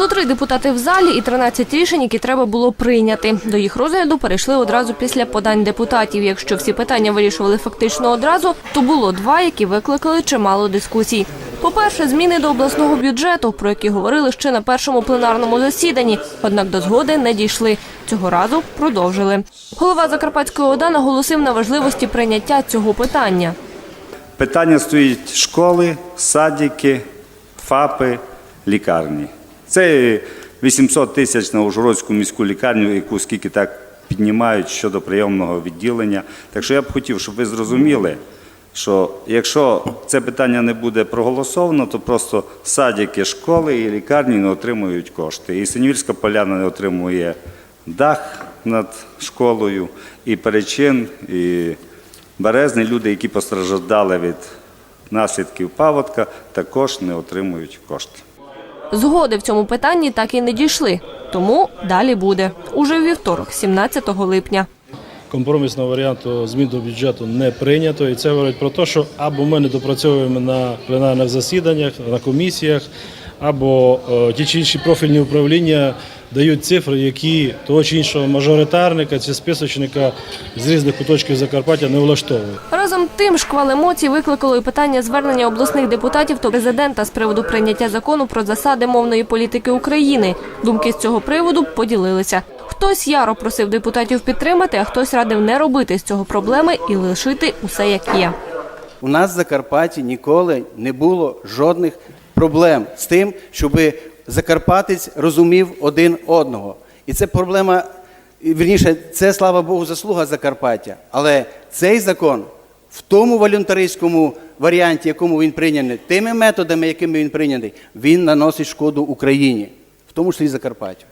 103 депутати в залі і 13 рішень, які треба було прийняти. До їх розгляду перейшли одразу після подань депутатів. Якщо всі питання вирішували фактично одразу, то було два, які викликали чимало дискусій. По-перше, зміни до обласного бюджету, про які говорили ще на першому пленарному засіданні, однак до згоди не дійшли. Цього разу продовжили. Голова Закарпатської ОДА наголосив на важливості прийняття цього питання. Питання стоїть школи, садики, ФАПи, лікарні. Це 800 тисяч на Ужгородську міську лікарню, яку скільки так піднімають щодо прийомного відділення. Так що я б хотів, щоб ви зрозуміли, що якщо це питання не буде проголосовано, то просто садики, школи і лікарні не отримують кошти. І Синівільська поляна не отримує дах над школою, і перечин, і березні люди, які постраждали від наслідків паводка, також не отримують кошти. Згоди в цьому питанні так і не дійшли. Тому далі буде уже вівторок, 17 липня. Компромісного варіанту змін до бюджету не прийнято, і це говорить про те, що або ми не допрацьовуємо на пленарних засіданнях, на комісіях, або е, ті чи інші профільні управління дають цифри, які того чи іншого мажоритарника чи списочника з різних куточків Закарпаття не влаштовують. Разом тим шквал емоцій викликало і питання звернення обласних депутатів до президента з приводу прийняття закону про засади мовної політики України. Думки з цього приводу поділилися. Хтось яро просив депутатів підтримати, а хтось радив не робити з цього проблеми і лишити усе як є. У нас в Закарпатті ніколи не було жодних проблем з тим, щоб Закарпатець розумів один одного. І це проблема, вірніше, це слава Богу, заслуга Закарпаття. Але цей закон в тому волюнтаристському варіанті, якому він прийняний, тими методами, якими він прийняний, він наносить шкоду Україні, в тому числі і Закарпаттю.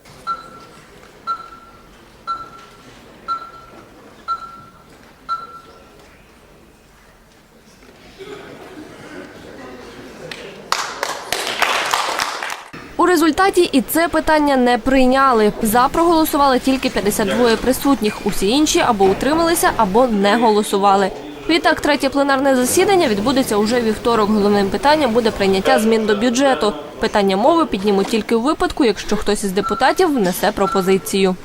У результаті і це питання не прийняли. За проголосували тільки 52 присутніх. Усі інші або утрималися, або не голосували. Відтак, третє пленарне засідання відбудеться уже вівторок. Головним питанням буде прийняття змін до бюджету. Питання мови піднімуть тільки у випадку, якщо хтось із депутатів внесе пропозицію.